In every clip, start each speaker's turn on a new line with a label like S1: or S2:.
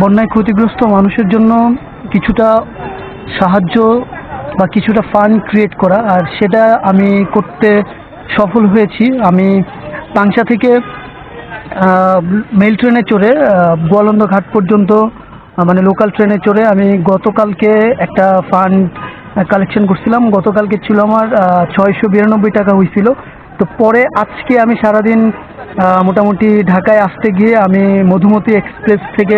S1: বন্যায় ক্ষতিগ্রস্ত মানুষের জন্য কিছুটা সাহায্য বা কিছুটা ফান্ড ক্রিয়েট করা, আর সেটা আমি করতে সফল হয়েছি। আমি পাংশা থেকে মেল ট্রেনে চড়ে গোয়ালন্দ ঘাট পর্যন্ত মানে লোকাল ট্রেনে চড়ে আমি গতকালকে একটা ফান্ড কালেকশন করছিলাম। গতকালকে ছিল আমার ছয়শো বিরানব্বই টাকা হয়েছিল তো পরে আজকে আমি সারাদিন মোটামুটি ঢাকায় আসতে গিয়ে আমি মধুমতি এক্সপ্রেস থেকে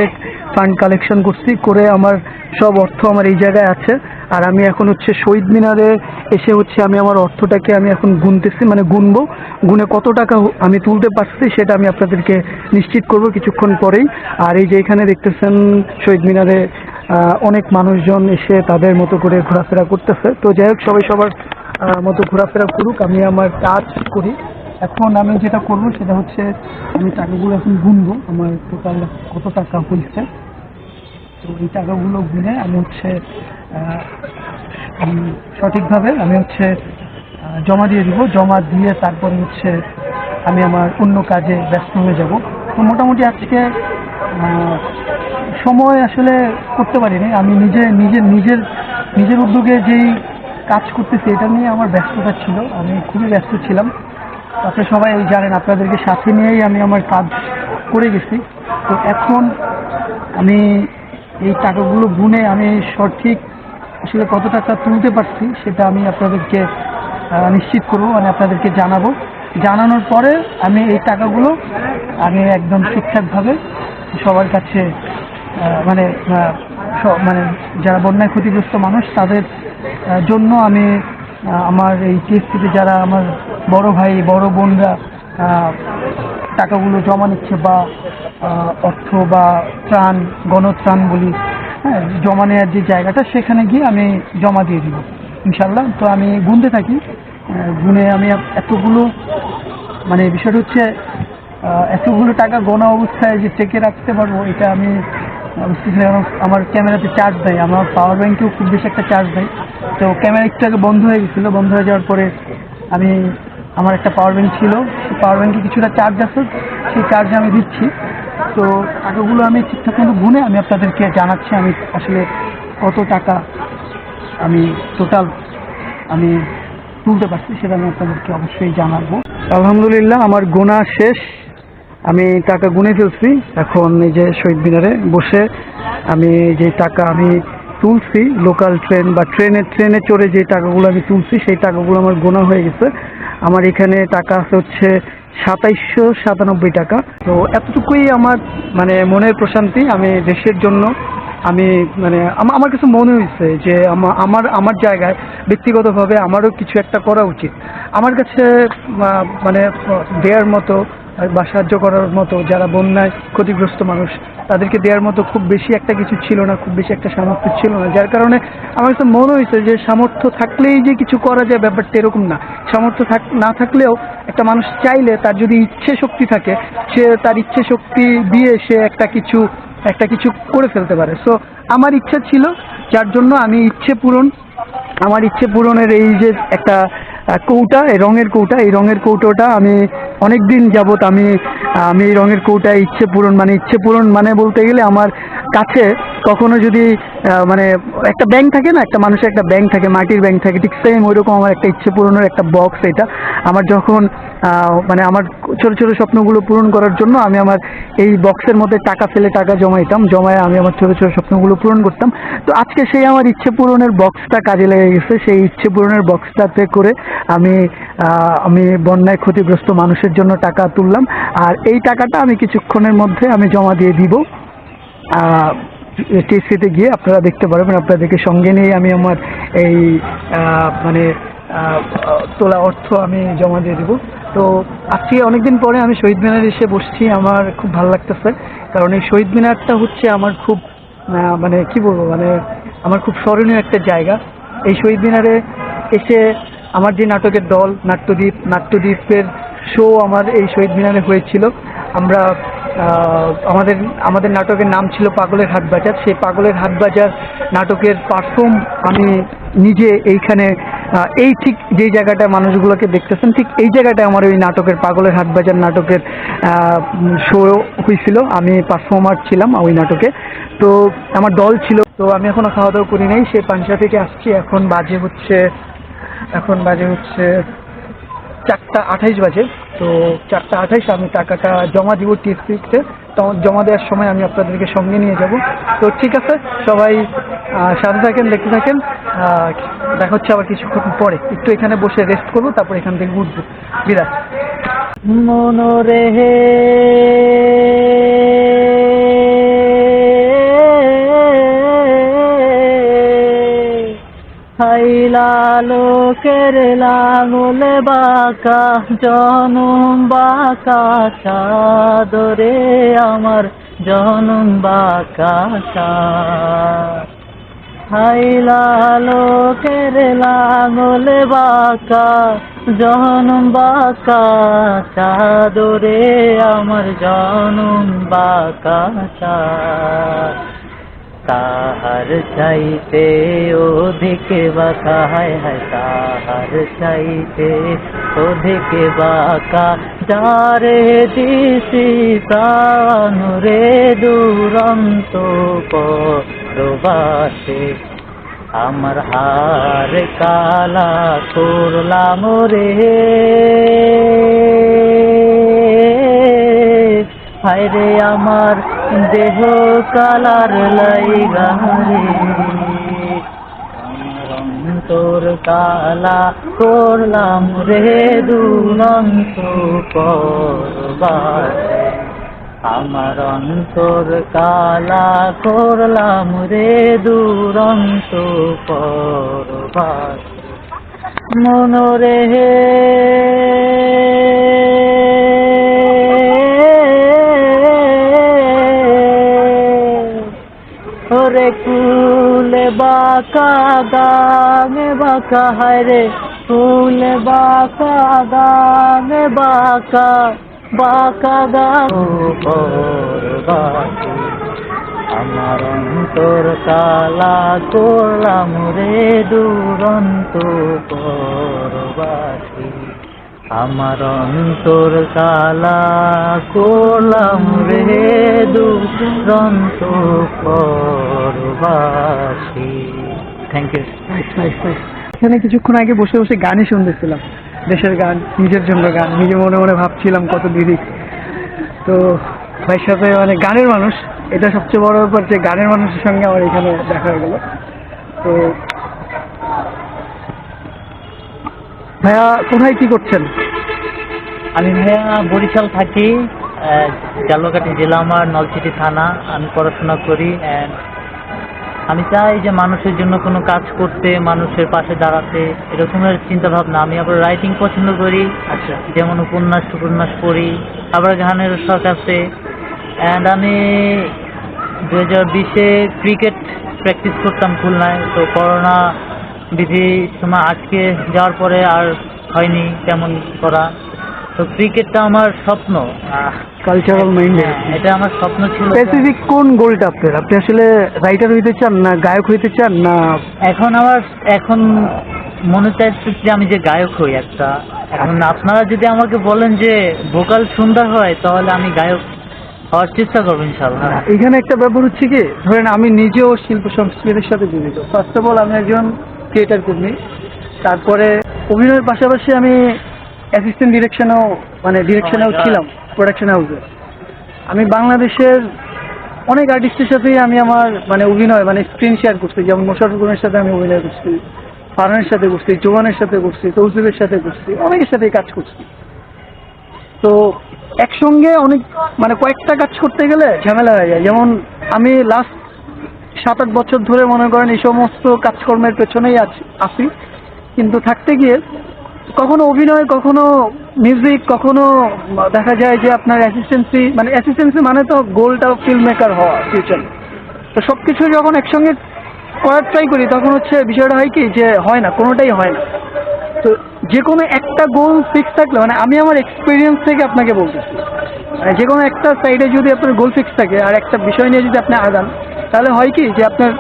S1: ফান্ড কালেকশন করছি, করে আমার সব অর্থ আমার এই জায়গায় আছে। আর আমি এখন হচ্ছে শহীদ মিনারে এসে হচ্ছে আমি আমার অর্থটাকে আমি এখন গুনতেছি মানে গুনবো। গুনে কত টাকা আমি তুলতে পারছি সেটা আমি আপনাদেরকে নিশ্চিত করব কিছুক্ষণ পরেই। আর এই যে এখানে দেখতেছেন শহীদ মিনারে অনেক মানুষজন এসে তাদের মতো করে ঘোরাফেরা করতেছে। তো যাই হোক, সবাই সবার মতো ঘোরাফেরা করুক, আমি আমার কাজ করি। এখন আমি যেটা করব সেটা হচ্ছে, আমি টাকাগুলো এখন গুনবো, আমার টোটাল কত টাকা হয়েছে? তো এই টাকাগুলো গুনে আমি হচ্ছে সঠিকভাবে আমি হচ্ছে জমা দিয়ে দিব। জমা দিয়ে তারপরে হচ্ছে আমি আমার অন্য কাজে ব্যস্ত হয়ে যাব। তো মোটামুটি আজকে সময় আসলে করতে পারিনি। আমি নিজে, নিজের নিজের নিজের উদ্যোগে যেই কাজ করতেছি, এটা নিয়ে আমার ব্যস্ততা ছিল। আমি খুবই ব্যস্ত ছিলাম। আপনি সবাই জানেন, আপনাদেরকে সাথে নিয়েই আমি আমার কাজ করে গেছি। তো এখন আমি এই টাকাগুলো গুনে আমি সঠিক আসলে কত টাকা তুলতে পারছি সেটা আমি আপনাদেরকে নিশ্চিত করব মানে আপনাদেরকে জানাব। জানানোর পরে আমি এই টাকাগুলো আমি একদম ঠিকঠাকভাবে সবার কাছে মানে মানে যারা বন্যায় ক্ষতিগ্রস্ত মানুষ তাদের জন্য আমি আমার এই টিএসপিতে যারা আমার বড় ভাই, বড় বোনরা টাকাগুলো জমা নিচ্ছে বা অর্থ বা ত্রাণ, গণত্রাণ বলি হ্যাঁ জমা নেওয়ার যে জায়গাটা, সেখানে গিয়ে আমি জমা দিয়ে দিব ইনশাল্লাহ তো আমি গুনতে থাকি। গুনে আমি এতগুলো মানে বিষয়টা হচ্ছে এতগুলো টাকা গোনা অবস্থায় যে চেকে রাখতে পারব, এটা আমি আমার ক্যামেরাতে চার্জ দেয়। আমার পাওয়ার ব্যাঙ্কেও খুব বেশি একটা চার্জ দেয়। তো ক্যামেরা একটু আগে বন্ধ হয়ে গেছিল। বন্ধ হয়ে যাওয়ার পরে আমি, আমার একটা পাওয়ার ব্যাঙ্ক ছিল। পাওয়ার ব্যাঙ্কে কিছুটা চার্জ আছে। সেই চার্জ আমি দিচ্ছি। তো টাকাগুলো আমি ঠিকঠাক মতো গুনে আমি আপনাদেরকে জানাচ্ছি। আমি আসলে কত টাকা আমি টোটাল আমি তুলতে পারছি সেটা আমি আপনাদেরকে অবশ্যই জানাব। আলহামদুলিল্লাহ, আমার গোনা শেষ। আমি টাকা গুনে ফেলছি। এখন এই যে শহীদ মিনারে বসে আমি যে টাকা আমি তুলছি লোকাল ট্রেন বা ট্রেনে ট্রেনে চড়ে যে টাকাগুলো আমি তুলছি, সেই টাকাগুলো আমার গোনা হয়ে গেছে। আমার এখানে টাকা আছে হচ্ছে সাতাইশশো সাতানব্বই টাকা। তো এতটুকুই আমার মানে মনের প্রশান্তি, আমি দেশের জন্য আমি মানে আমার কিছু মনে হয়েছে যে আমার আমার জায়গায় ব্যক্তিগতভাবে আমারও কিছু একটা করা উচিত। আমার কাছে মানে দেওয়ার মতো বা সাহায্য করার মতো যারা বন্যায় ক্ষতিগ্রস্ত মানুষ, তাদেরকে দেওয়ার মতো খুব বেশি একটা কিছু ছিল না, খুব বেশি একটা সামর্থ্য ছিল না। যার কারণে আমার কাছে মনে হয়েছে যে সামর্থ্য থাকলেই যে কিছু করা যায় ব্যাপারটা এরকম না। সামর্থ্য থাক, না থাকলেও একটা মানুষ চাইলে তার যদি ইচ্ছে শক্তি থাকে, সে তার ইচ্ছে শক্তি দিয়ে সে একটা কিছু একটা কিছু করে ফেলতে পারে। সো আমার ইচ্ছা ছিল, যার জন্য আমি ইচ্ছে পূরণ, আমার ইচ্ছে পূরণের এই যে একটা কৌটা রঙের কৌটা, এই রঙের কৌটোটা আমি অনেক দিন যাবত আমি আমি এই রঙের কৌটা ইচ্ছে পূরণ মানে ইচ্ছে পূরণ মানে বলতে গেলে আমার কাছে কখনো যদি মানে একটা ব্যাংক থাকে না, একটা মানুষের একটা ব্যাংক থাকে, মাটির ব্যাংক থাকে, ঠিক সেম ওইরকম আমার একটা ইচ্ছে পূরণের একটা বক্স এটা। আমার যখন মানে আমার ছোট ছোট স্বপ্নগুলো পূরণ করার জন্য আমি আমার এই বক্সের মধ্যে টাকা ফেলে টাকা জমাইতাম, জমায় আমি আমার ছোট ছোট স্বপ্নগুলো পূরণ করতাম। তো আজকে সেই আমার ইচ্ছে পূরণের বক্সটা কাজে লেগে গেছে। সেই ইচ্ছে পূরণের বক্সটাতে করে আমি আমি বন্যায় ক্ষতিগ্রস্ত মানুষের জন্য টাকা তুললাম। আর এই টাকাটা আমি কিছুক্ষণের মধ্যে আমি জমা দিয়ে দিব। টিএসসিতে গিয়ে আপনারা দেখতে পারবেন, আপনাদেরকে সঙ্গে নিয়ে আমি আমার এই মানে তোলা অর্থ আমি জমা দিয়ে দেবো। তো আজকে অনেকদিন পরে আমি শহীদ মিনার এসে বসছি, আমার খুব ভালো লাগতেছে। কারণ এই শহীদ মিনারটা হচ্ছে আমার খুব মানে কি বলব মানে আমার খুব স্মরণীয় একটা জায়গা। এই শহীদ মিনারে এসে আমার যে নাটকের দল নাট্যদ্বীপ নাট্যদ্বীপের শো আমার এই শহীদ মিনারে হয়েছিল। আমরা আমাদের আমাদের নাটকের নাম ছিল পাগলের হাট বাজার। সেই পাগলের হাট বাজার নাটকের পারফর্ম আমি নিজে এইখানে এই ঠিক যে জায়গাটা মানুষগুলোকে দেখতেছেন, ঠিক এই জায়গাটায় আমার ওই নাটকের পাগলের হাট বাজার নাটকের শো হয়েছিল। আমি পারফর্মার ছিলাম ওই নাটকে। তো আমার দল ছিল। তো আমি এখনও খাওয়া দাওয়া করি নাই সে পাংশা থেকে আসছি। এখন বাজে হচ্ছে, এখন বাজে হচ্ছে চারটা আঠাইশ বাজে। তো চারটা আঠাইশ আমি টাকাটা জমা দিব টিএসপিতে। জমা দেওয়ার সময় আমি আপনাদেরকে সঙ্গে নিয়ে যাব। তো ঠিক আছে, সবাই সাথে থাকেন, দেখতে থাকেন। দেখা হচ্ছে আবার কিছুক্ষণ পরে। একটু এখানে বসে রেস্ট করব, তারপর এখান থেকে উঠবো। বিরাট
S2: মনোরে হাইলা লোকের লাঙল বাঁকা, জনম বাঁকা চাদরে আমার জনম বাঁকা হাইলা লোকের লাঙল বাঁকা, জনম বাঁকা চাদরে আমার জনম বাঁকা তাহার চাইতে অধিক বাঁকা, হায় হায় তাহার চাইতে অধিক বাঁকা। যারে দিছি প্রাণ রে দুরন্ত প্রবাসে, আমার হার কালা করলাম রে। হায়রে আমার দেহ কালার লাইগারে আমার অন্তর কালা করলাম রে দুরন্ত করবাসে আমার অন্তর কালা করলাম রে দুরন্ত করবাসে মনোরে ওরে কুলে বাঁকা দাঙে বাঁকা হায়রে কুলে বাঁকা দাঙে বাঁকা বাঁকা গান। আমার অন্তর কালা করলাম রে দুরন্ত পরবাসী। আমার অন্তর কালা করলাম রে দুরন্ত পরবাসী। থ্যাংক ইউ
S1: এখানে কিছুক্ষণ আগে বসে বসে গানই শুনতেছিলাম। দেশের গান, নিজের জন্য গান। নিজে মনে মনে ভাবছিলাম কত লিরিক্স তো ভাইয়ের সাথে মানে গানের মানুষ। এটা সবচেয়ে বড় ব্যাপার যে গানের মানুষের সঙ্গে আমার এখানে দেখা হয়ে গেল। তো ভাইয়া কোথায় কি করছেন?
S2: আমি ভাইয়া বরিশাল থাকি আহ, জেলা আমার নলছিটি থানা। আমি পড়াশোনা করি অ্যান্ড আমি চাই যে মানুষের জন্য কোনো কাজ করতে মানুষের পাশে দাঁড়াতে এরকমের চিন্তা ভাবনা আমি আবার রাইটিং পছন্দ করি
S1: আচ্ছা।
S2: যেমন উপন্যাস উপন্যাস পড়ি আবার গানের শখ আছে। অ্যান্ড আমি দু হাজার বিশে ক্রিকেট প্র্যাকটিস করতাম খুলনায়। তো করোনা বিধি তোমার আজকে যাওয়ার পরে আর হয়নি তেমন করা। তো ক্রিকেটটা আমার স্বপ্ন।
S1: কালচারাল
S2: হ্যাঁ, এটা আমার স্বপ্ন ছিল।
S1: স্পেসিফিক কোন গোলটা আপনার? আপনি আসলে রাইটার হইতে চান না গায়ক হইতে চান না?
S2: এখন আমার এখন মনে চাইছে যে আমি যে গায়ক হই একটা। এখন আপনারা যদি আমাকে বলেন যে ভোকাল সুন্দর হয় তাহলে আমি গায়ক হওয়ার চেষ্টা করব ইনশাল্লাহ
S1: এখানে একটা ব্যাপার হচ্ছে কি ধরেন আমি নিজেও শিল্প সংস্কৃতির সাথে জড়িত। ফার্স্ট অফ অল আমি একজন থিয়েটার কর্মী। তারপরে অভিনয়ের পাশাপাশি আমি অ্যাসিস্ট্যান্ট ডিরেকশনেও মানে ডিরেকশনেও
S2: Oh.
S1: ছিলাম প্রোডাকশন হাউসে আমি বাংলাদেশের অনেক আর্টিস্টের সাথেই আমি আমার মানে অভিনয় মানে স্ক্রিন শেয়ার করছি। যেমন গুনের সাথে আমি অভিনয় করছি ফারহানের সাথে করছি জোয়ানের সাথে করছি তৌসিফের সাথে করছি অনেকের সাথে কাজ করছি। তো একসঙ্গে অনেক মানে কয়েকটা কাজ করতে গেলে ঝামেলা হয়ে যায়। যেমন আমি লাস্ট সাত আট বছর ধরে মনে করেন এই সমস্ত কাজকর্মের পেছনেই আছি। কিন্তু থাকতে গিয়ে কখনো অভিনয়, কখনো মিউজিক কখনো দেখা যায় যে আপনার অ্যাসিস্ট্যান্সি মানে অ্যাসিস্ট্যান্সি মানে তো গোলটা ফিল্ম মেকার হওয়া ফিউচার তো সব কিছু যখন একসঙ্গে করার ট্রাই করি, তখন হচ্ছে বিষয়টা হয় কি যে হয় না, কোনোটাই হয় না। তো যে কোনো একটা গোল ফিক্স থাকলে মানে আমি আমার এক্সপিরিয়েন্স থেকে আপনাকে বলতেছি মানে যে কোনো একটা সাইডে যদি আপনার গোল ফিক্স থাকে, আর একটা বিষয় নিয়ে যদি আপনি আগান তাহলে হয় কি যে আপনার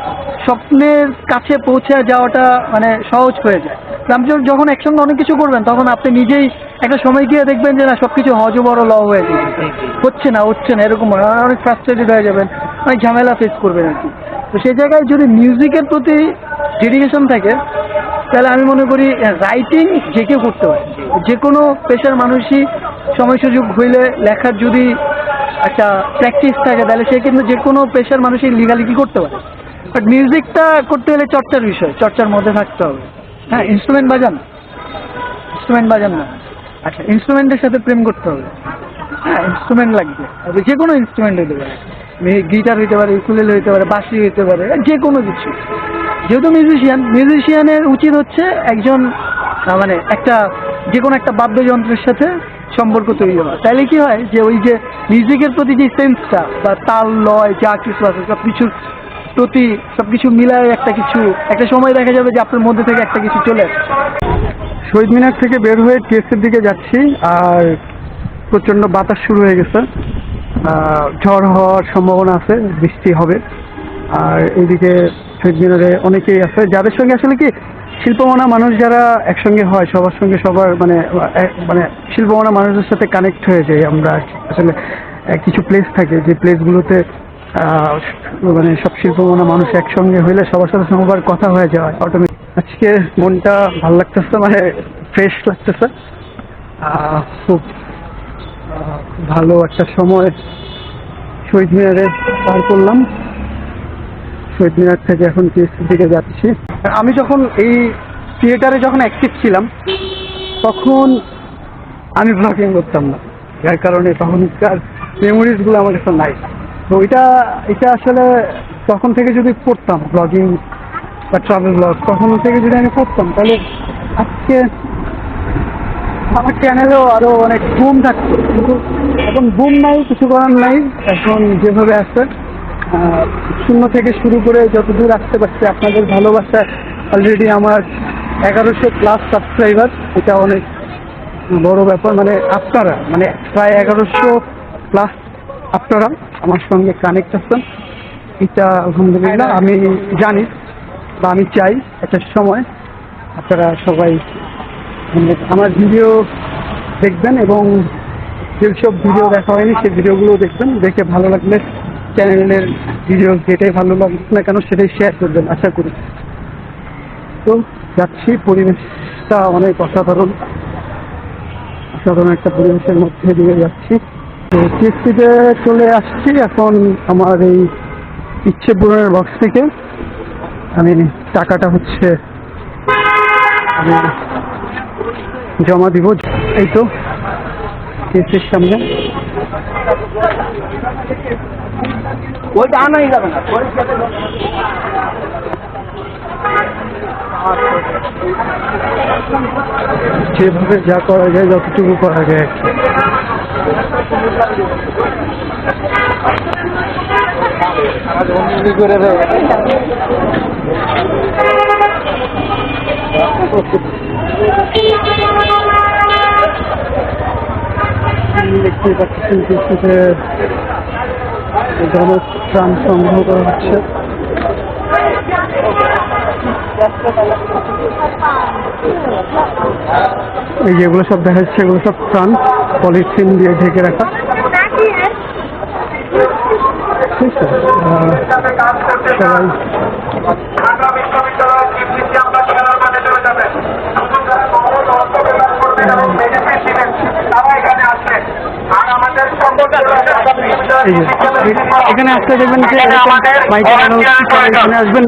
S1: স্বপ্নের কাছে পৌঁছে যাওয়াটা মানে সহজ হয়ে যায়। আপনি যখন- একসঙ্গে অনেক কিছু করবেন, তখন আপনি নিজেই একটা সময় গিয়ে দেখবেন যে না সব কিছু হজ বড় ল হয়ে যাবে হচ্ছে না হচ্ছে না, এরকম অনেক ফ্রাস্ট্রেটেড হয়ে যাবেন, অনেক ঝামেলা ফেস করবেন আর কি। তো সেই জায়গায় যদি মিউজিকের প্রতি ডেডিকেশন থাকে তাহলে আমি মনে করি রাইটিং যে কেউ করতে পারে। যে কোনো পেশার মানুষই সময় সুযোগ হইলে লেখার যদি একটা প্র্যাকটিস থাকে, তাহলে সে কিন্তু যে কোনো পেশার মানুষই লিগালিটি করতে পারে। বাট মিউজিকটা করতে হলে চর্চার বিষয়, চর্চার মধ্যে থাকতে হবে। হ্যাঁ ইনস্ট্রুমেন্ট বাজান। ইনস্ট্রুমেন্ট বাজান না। আচ্ছা ইনস্ট্রুমেন্টের সাথে প্রেম করতে হবে। হ্যাঁ ইনস্ট্রুমেন্ট লাগবে। তবে যে কোনো ইনস্ট্রুমেন্ট হতে পারে। গিটার হইতে পারে ইকুলেল হইতে পারে, বাঁশি হইতে পারে, যে কোনো কিছু। যেহেতু মিউজিশিয়ান মিউজিশিয়ানের উচিত হচ্ছে একজন মানে একটা যে কোনো একটা বাদ্যযন্ত্রের সাথে সম্পর্ক তৈরি হওয়া। তাহলে কি হয় যে ওই যে মিউজিকের প্রতি যে সেন্সটা বা তাল, লয়, যা কিছু আছে সব কিছুর প্রতি সব কিছু মিলায় একটা কিছু, একটা সময় দেখা যাবে যে আপনার মধ্যে থেকে একটা কিছু চলে আসছে। শহীদ মিনার থেকে বের হয়ে টিএসের দিকে যাচ্ছি আর প্রচণ্ড বাতাস শুরু হয়ে গেছে। ঝড় হওয়ার সম্ভাবনা আছে, বৃষ্টি হবে। আর এইদিকে মিনারে অনেকেই আছে। যাদের সঙ্গে আসলে কি শিল্পমানা মানুষ যারা একসঙ্গে হয়, সবার সঙ্গে সবার মানে মানে শিল্পমানা মানুষের সাথে কানেক্ট হয়ে যায় আমরা আসলে কিছু প্লেস থাকে যে প্লেসগুলোতে মানে সব শিল্পমানা মানুষ একসঙ্গে হইলে সবার সাথে সবার কথা হয়ে যায় অটোমেটিক আজকে মনটা ভালো লাগতেছে মানে ফ্রেশ লাগতেছে। খুব ভালো একটা সময় শহীদ মিনারে পার করলাম। মিনার থেকে এখন টিএসসির দিকে যাচ্ছি। আমি যখন এই থিয়েটারে যখন অ্যাক্টিভ ছিলাম তখন আমি ব্লগিং করতাম না। যার কারণে তখনকার মেমোরিজগুলো আমার কাছে নাই। তো এটা এটা আসলে তখন থেকে যদি পড়তাম ব্লগিং বা ট্রাভেল ব্লগ তখন থেকে যদি আমি করতাম তাহলে আজকে আমার চ্যানেলেও আরও অনেক বুম থাকতো। কিন্তু এখন বুম নাই কিছু করার নাই। এখন যেভাবে আহ, শূন্য থেকে শুরু করে যতদূর আসতে পারছি, আপনাদের ভালোবাসা অলরেডি আমার এগারোশো প্লাস সাবস্ক্রাইবার এটা অনেক বড় ব্যাপার। মানে আপনারা মানে প্রায় এগারোশো প্লাস আপনারা আমার সঙ্গে কানেক্ট আছেন। এটা আলহামদুলিল্লাহ, আমি জানি বা আমি চাই একটা সময় আপনারা সবাই আমার ভিডিও দেখবেন এবং যেসব ভিডিও দেখা হয়নি, সেই ভিডিওগুলো দেখবেন। দেখে ভালো লাগলে চ্যানেলের ভিডিও যেটাই ভালো লাগবে না কেন সেটাই শেয়ার করবেন, আশা করি। তো যাচ্ছি, পরিবেশটা অনেক অসাধারণ। অসাধারণ একটা পরিবেশের মধ্যে দিয়ে যাচ্ছি। তো টিএসপিতে চলে আসছি এখন আমার এই ইচ্ছে পূরণের বক্স থেকে। আমি টাকাটা হচ্ছে জমা দিব, এই তো। কেসের সামনে। ওইটা আনাই যাবে না যেভাবে যা করা যায় যতটুকু করা যায়। দেখতে কিছুতে জনত্রাণ সংগ্রহ করা হচ্ছে। এই যেগুলো সব দেখা যাচ্ছে, এগুলো সব ত্রাণ পলিথিন দিয়ে ঢেকে রাখা।
S3: আর আমাদের
S1: এখানে আসলে দেখবেন যে এরকম এখানে আসবেন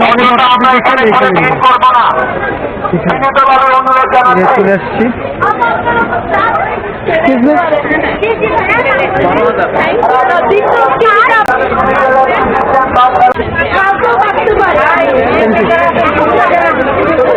S1: চলে আসছি। Excuse me?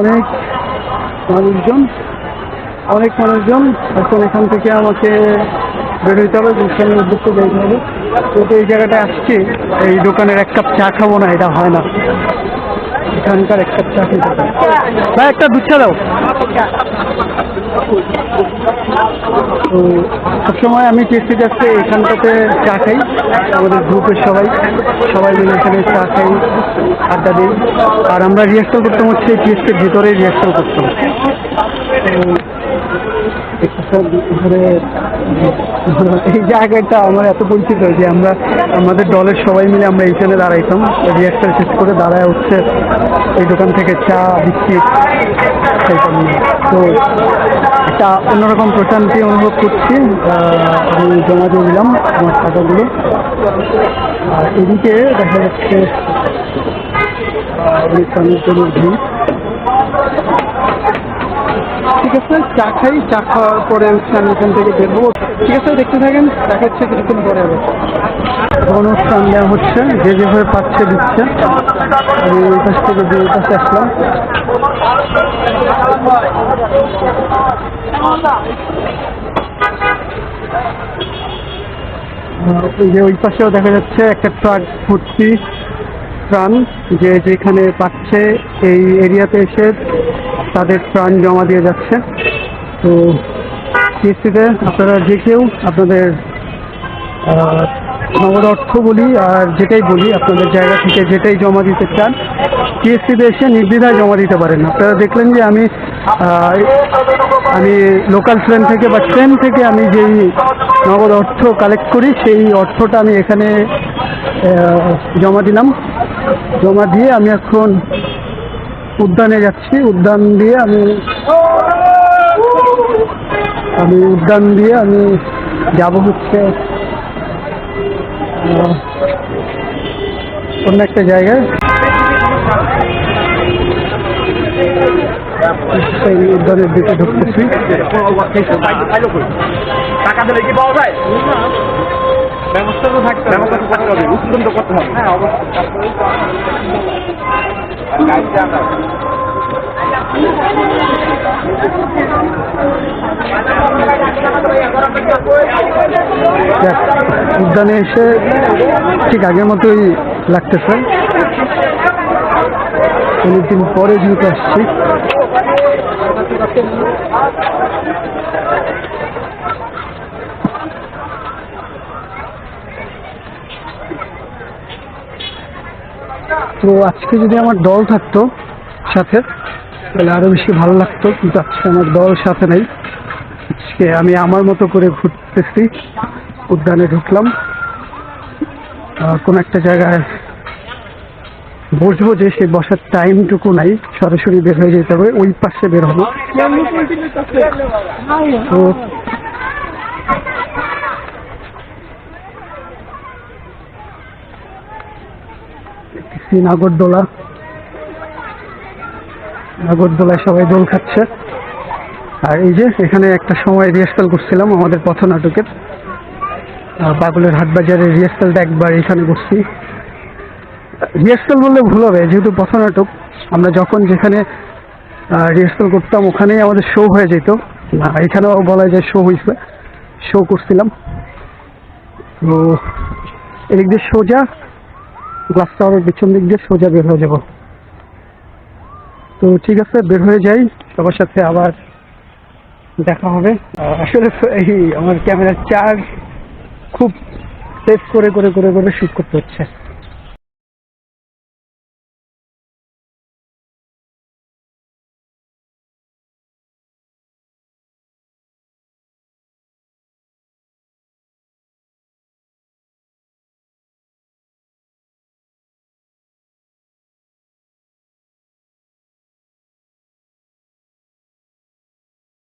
S1: অনেক মানুষজন অনেক মানুষজন এখন এখান থেকে আমাকে বের হইতে হবে গুলশানের উদ্দেশ্যে বের হবে। তো এই জায়গাটায় আসছি, এই দোকানের এক কাপ চা খাব না, এটা হয় না। এখানকার এক কাপ চা খেতে। ভাই, একটা দুচ্ছা দাও। তো সবসময় আমি টেস্টি যাচ্ছে এখানটাতে চা খাই, আমাদের গ্রুপের সবাই। সবাই মিলে এখানে চা খাই, আড্ডা দিই। আর আমরা রিহার্সাল করতাম হচ্ছে টেস্টের ভিতরে রিহার্সাল করতাম। এই জায়গাটা আমার এত পরিচিত যে আমরা, আমাদের দলের সবাই মিলে আমরা এইখানে দাঁড়াইতাম। রিহার্সাল শেষ করে দাঁড়ায় হচ্ছে এই দোকান থেকে চা, বিস্কিট তো একটা অন্যরকম প্রশান্তি অনুভব করছি। আমি জমা দিয়ে দিলাম আমার টাকাগুলো আর এদিকে দেখা যাচ্ছে অনেক মানুষজনের ভিড়। ঠিক আছে, চা খাই, চা খাওয়ার পরে হচ্ছে আমি এখান থেকে বেরবো ঠিক আছে, দেখতে থাকেন দেখা হচ্ছে কিছুক্ষণ পরে আবার। অনুষ্ঠান দেওয়া হচ্ছে, যে যেভাবে পাচ্ছে, দিচ্ছে। আমি এই পাশ থেকে এই পাশে আসলাম। যে ওই পাশেও দেখা যাচ্ছে একটা ট্রাক ভর্তি প্রাণ, যে যেখানে পাচ্ছে এই এরিয়াতে এসে তাদের প্রাণ জমা দিয়ে যাচ্ছে। তো কিস্তিতে আপনারা যে কেউ আপনাদের নগদ অর্থ বলি আর যেটাই বলি, আপনাদের জায়গা থেকে যেটাই জমা দিতে চান পিএসসিতে এসে নির্দ্বিধায় জমা দিতে পারেন। আপনারা দেখলেন যে আমি আমি লোকাল ট্রেন থেকে বা ট্রেন থেকে আমি যেই নগদ অর্থ কালেক্ট করি, সেই অর্থটা আমি এখানে জমা দিলাম। জমা দিয়ে আমি এখন উদ্যানে যাচ্ছি। উদ্যান দিয়ে আমি আমি উদ্যান দিয়ে আমি যাব হচ্ছে অন্য একটা জায়গায়। সেই উদ্যানের দিকে ঢুকতেছি।
S3: টাকা দিলে কি পাওয়া যায়? ব্যবস্থা তো থাকতে ব্যবস্থা তো করতে হবে। উৎপাদন তো করতে হবে। হ্যাঁ
S1: যাক, উদ্যানে এসে ঠিক আগের মতোই লাগতেছে। অনেকদিন পরে যেহেতু আসছি। তো আজকে যদি আমার দল থাকতো সাথে, তাহলে আরও বেশি ভালো লাগতো, কিন্তু আজকে আমার দল সাথে নেই। আজকে আমি আমার মতো করে ঘুরতেছি, উদ্যানে ঢুকলাম। কোন একটা জায়গায় বসবো যে সেই বসার টাইমটুকু নাই, সরাসরি বের হয়ে যেতে হবে, ওই পাশে বের হব। তো দেখতেছি নাগরদোলা। নাগরদোলায় সবাই দোল খাচ্ছে। আর এই যে এখানে একটা সময় রিহার্সাল করছিলাম আমাদের পথনাটকের আহ, বাগুলের হাট বাজারে রিহার্সালটা একবার এখানে করছি। রিহার্সাল বললে ভুল হবে যেহেতু পথনাটক আমরা যখন যেখানে রিহার্সাল করতাম ওখানেই আমাদের শো হয়ে যেত। এখানেও বলা যায় শো হয়েছে। শো করছিলাম। তো এদিক দিয়ে সোজা গ্লাস টাওয়ারের পিছন দিক দিয়ে সোজা বের হয়ে যাব। তো ঠিক আছে, বের হয়ে যাই। সবার সাথে আবার দেখা হবে। আসলে এই আমার ক্যামেরার চার্জ খুব সেভ করে করে করে করে শ্যুট করতে হচ্ছে।